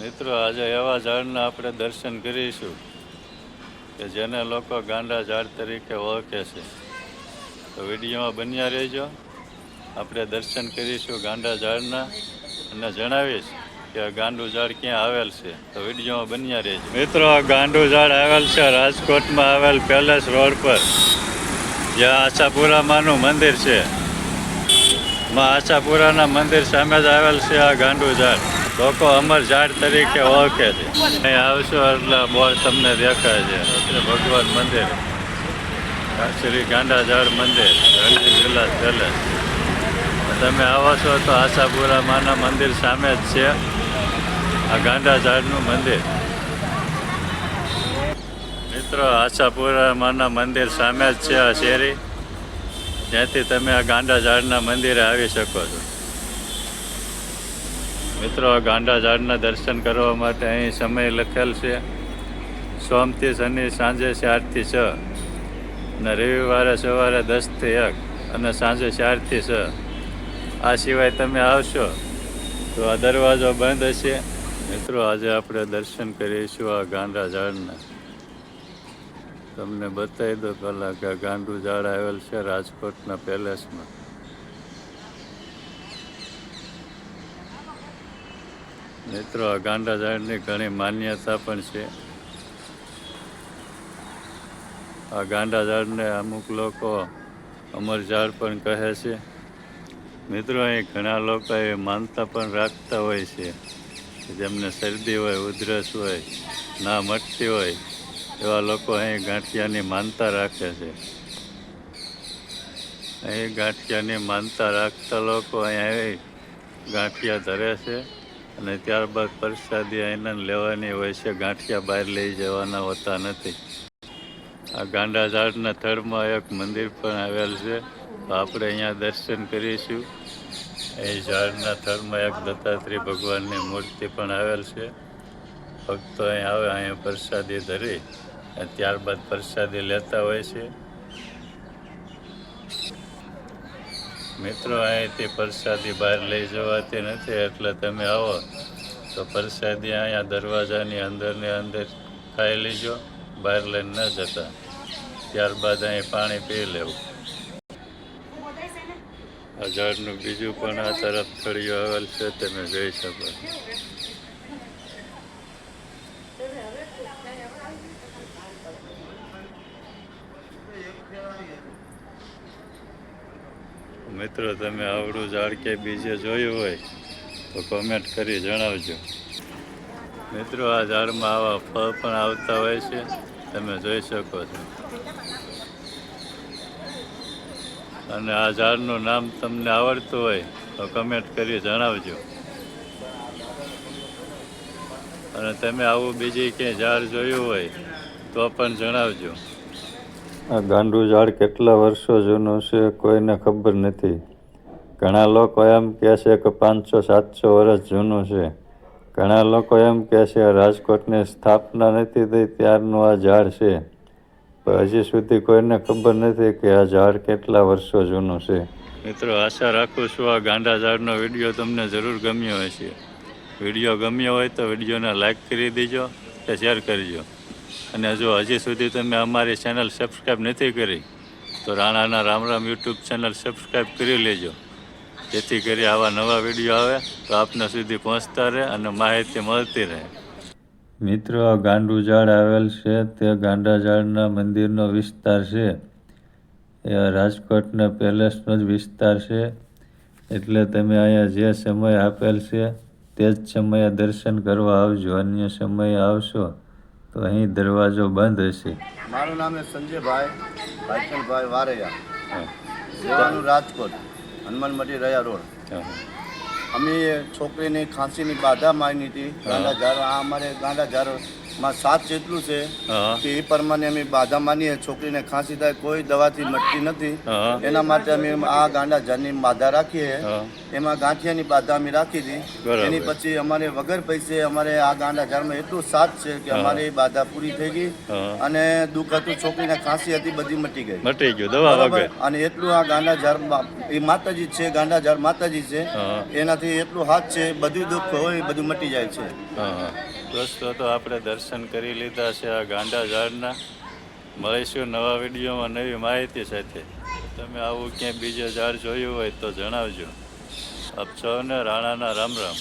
મિત્રો, આજે એવા ઝાડના આપણે દર્શન કરીશું કે જેને લોકો ગાંડા ઝાડ તરીકે ઓળખે છે. તો વિડીયોમાં બન્યા રહેજો. આપણે દર્શન કરીશું ગાંડા ઝાડના અને જણાવીશ કે ગાંડું ઝાડ ક્યાં આવેલ છે. તો વિડીયોમાં બન્યા રહેજો. મિત્રો ગાંડું ઝાડ આવેલ છે રાજકોટમાં આવેલ પેલેસ રોડ પર, જ્યાં આશાપુરામાંનું મંદિર છે. માં આશાપુરાના મંદિર સામે જ આવેલ છે આ ગાંડું ઝાડ. લોકો અમર ઝાડ તરીકે ઓળખે છે. અહીં આવશો એટલે બોર્ડ તમને દેખાય છે. એટલે ભગવાન મંદિર. શ્રી ગાંડા ઝાડ મંદિર. રણજીત જિલ્લા પેલેસ તમે આવો છો તો આશાપુરા માના મંદિર સામે જ છે. આ ગાંડા ઝાડનું મંદિર. મિત્રો, આશાપુરા માના મંદિર સામે જ છે આ શેરી. જ્યાંથી તમે આ ગાંડા ઝાડના મંદિરે આવી શકો છો. મિત્રો, ગાંડા ઝાડના દર્શન કરવા માટે અહીં સમય લખેલ છે. સોમથી શનિ, સાંજે ચારથી છ. અને રવિવારે સવારે દસથી એક અને સાંજે ચારથી છ. આ સિવાય તમે આવશો તો આ દરવાજો બંધ હશે. મિત્રો, આજે આપણે દર્શન કરીશું આ ગાંડા ઝાડના. તમને બતાવી દો પહેલાં કે ગાંડું ઝાડ આવેલ છે રાજકોટના પેલેસમાં. મિત્રો, આ ગાંડા ઝાડની ઘણી માન્યતા પણ છે. આ ગાંડા ઝાડને અમુક લોકો અમર ઝાડ પણ કહે છે. મિત્રો, અહીં ઘણા લોકો એ માનતા પણ રાખતા હોય છે જેમને શરદી હોય, ઉધરસ હોય, ના મટતી હોય, એવા લોકો અહીં ગાંઠિયાની માનતા રાખે છે. અહીં ગાંઠિયાની માનતા રાખતા લોકો અહીં આવી ગાંઠિયા ધરે છે. અને ત્યારબાદ પ્રસાદી અહીંના લેવાની હોય છે, ગાંઠિયા બહાર લઈ જવાના હોતા નથી. આ ગાંડા ઝાડના થડમાં એક મંદિર પણ આવેલ છે. તો આપણે અહીંયા દર્શન કરીશું. અહીં ઝાડના થડમાં એક દત્તાત્રેય ભગવાનની મૂર્તિ પણ આવેલ છે. ભક્તો અહીં આવે, અહીંયા પ્રસાદી ધરી અને ત્યારબાદ પ્રસાદી લેતા હોય છે. મિત્રો, અહીંથી પ્રસાદી બહાર લઈ જવાતી નથી, એટલે તમે આવો. તો પ્રસાદી અહીંયા દરવાજાની અંદરની અંદર ખાઈ લેજો, બહાર લઈને ન જતા. ત્યારબાદ અહીં પાણી પી લેવું. આ ઝાડનું બીજું પણ આ તરફ થળિયું આવેલ છે, તમે જોઈ શકો. મિત્રો, તમે આવડું ઝાડ કે બીજે જોયું હોય, તો કોમેન્ટ કરી જણાવજો. મિત્રો, આ ઝાડમાં આવા ફળ પણ આવતા હોય છે. તમે જોઈ શકો છો. અને આ ઝાડનું નામ તમને આવડતું હોય, તો કમેન્ટ કરી જણાવજો. અને તમે આવું બીજી ક્યાંય ઝાડ જોયું હોય, તો પણ જણાવજો. આ ગાંડું ઝાડ કેટલા વર્ષો જૂનું છે કોઈને ખબર નથી. ઘણા લોકો એમ કહે છે કે પાંચસો, સાતસો વર્ષ જૂનું છે. ઘણા લોકો એમ કહે છે રાજકોટની સ્થાપના નથી થઈ, ત્યારનું આ ઝાડ છે. પણ હજી સુધી કોઈને ખબર નથી કે આ ઝાડ કેટલા વર્ષો જૂનું છે. મિત્રો, આશા રાખું છું આ ગાંડા ઝાડનો વીડિયો તમને જરૂર ગમ્યો હશે. વીડિયો ગમ્યો હોય તો વિડીયોને લાઈક કરી દેજો કે શેર કરજો. અને જો હજી સુધી તમે અમારી ચેનલ સબસ્ક્રાઈબ નથી કરી, તો રાણાના Ram Ram YouTube channel subscribe કરી લેજો. જેથી કરી આવા નવા વીડિયો આવે, તો આપના સુધી પહોંચતા રહે અને માહિતી મળતી રહે. મિત્રો, આ ગાંડુ ઝાડ આવેલ છે, તે ગાંડા ઝાડના મંદિરનો વિસ્તાર છે. એ રાજકોટના પેલેસનો જ વિસ્તાર છે. એટલે તમે અહીંયા જે સમય આપેલ છે, તે જ સમયે દર્શન કરવા આવજો. અન્ય સમયે આવશો. તો અહીં દરવાજો બંધ હશે. મારું નામ સંજયભાઈ ભાઈચંદભાઈ વારૈયા. રહેવાનું રાજકોટ હનુમાન મઢી રહ્યા રોડ. અમે છોકરીની ખાંસીની બાધા માંગી હતી. ગાંડા ઝાડ આ અમારે ગાંડા ઝાડ માં સાત જેટલું છે કે એ પ્રમાણે અમે બાધા માનીએ. છોકરીને ખાંસી થાય કોઈ દવાથી મટતી નથી. એના માટે અમે આ ગાંડા ઝાડની બાધા રાખીએ. એમાં ગાંઠિયાની બાધા અમે રાખી હતી. એની પછી અમારે વગર પૈસે અમારે આ ગાંડા ઝાડમાં એટલું સાથ છે કે અમારે એ બાધા પૂરી થઈ ગઈ. અને દુઃખ હતું છોકરીને ખાંસી હતી બધી મટી ગઈ. મટી ગયું દવા વગર. અને એટલું આ ગાંડા ઝાડ એ માતાજી છે ગાંડા ઝાડ માતાજી છે. એનાથી એટલું હાથ છે બધું દુઃખ હોય એ બધું મટી જાય છે. દોસ્તો તો આપણે દર્શન કરી લીધા છે આ ગાંડા ઝાડના. મળીશું નવા વિડીયોમાં નવી માહિતી સાથે. તમે આવું ક્યાંય બીજે ઝાડ જોયું હોય તો જણાવજો. આપ સૌને રાણાના રામ રામ.